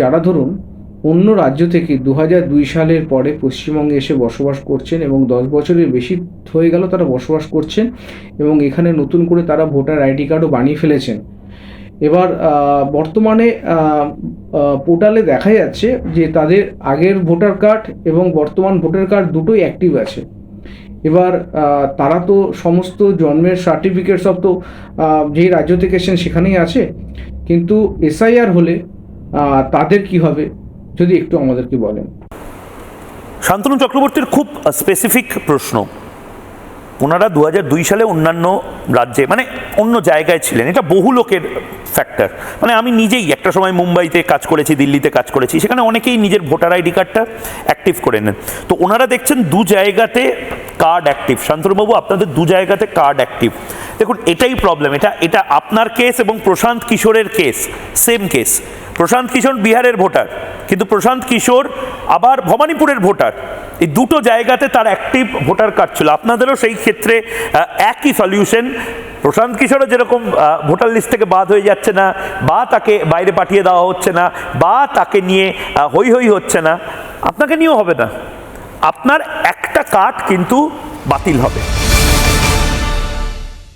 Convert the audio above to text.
যারা ধরুন অন্য রাজ্য থেকে দু দুই সালের পরে পশ্চিমবঙ্গে এসে বসবাস করছেন এবং দশ বছরের বেশি হয়ে গেল তারা বসবাস করছেন এবং এখানে নতুন করে তারা ভোটার আইডি কার্ডও বানিয়ে ফেলেছেন। এবার বর্তমানে পোর্টালে দেখা যাচ্ছে যে তাদের আগের ভোটার কার্ড এবং বর্তমান ভোটার কার্ড দুটোই অ্যাক্টিভ আছে। এবার তারা তো সমস্ত জন্মের সার্টিফিকেট সব তো যেই রাজ্য থেকে এসেছেন সেখানেই আছে। কিন্তু এসআইআর হলে তাদের কি হবে? যদি একটু আমাদেরকে বলেন। শান্তনু চক্রবর্তীর খুব স্পেসিফিক প্রশ্ন। ওনারা দু দুই সালে অন্যান্য রাজ্যে মানে অন্য জায়গায় ছিলেন। এটা বহু লোকের ফ্যাক্টর মানে আমি নিজেই একটা সময় মুম্বাইতে কাজ করেছি, দিল্লিতে কাজ করেছি। সেখানে অনেকেই নিজের ভোটার আইডি কার্ডটা অ্যাক্টিভ করে নেন। তো ওনারা দেখছেন দু জায়গাতে কার্ড অ্যাক্টিভ শান্তনুবাবু, আপনাদের দু জায়গাতে কার্ড অ্যাক্টিভ দেখুন, এটাই প্রবলেম এটা এটা আপনার কেস এবং প্রশান্ত কিশোরের case same case Prashant Kishor বিহারের ভোটার, কিন্তু প্রশান্ত কিশোর আবার ভবানীপুরের ভোটার। এই দুটো জায়গাতে তার অ্যাক্টিভ ভোটার কার্ড ছিল। আপনাদেরও সেই ক্ষেত্রে একই সলিউশন প্রশান্ত কিশোরও যেরকম ভোটার লিস্ট থেকে বাদ হয়ে যাচ্ছে না, বা তাকে বাইরে পাঠিয়ে দেওয়া হচ্ছে না, বা তাকে নিয়ে হই হই হচ্ছে না, আপনাকে নিয়েও হবে না। আপনার একটা কার্ড কিন্তু বাতিল হবে।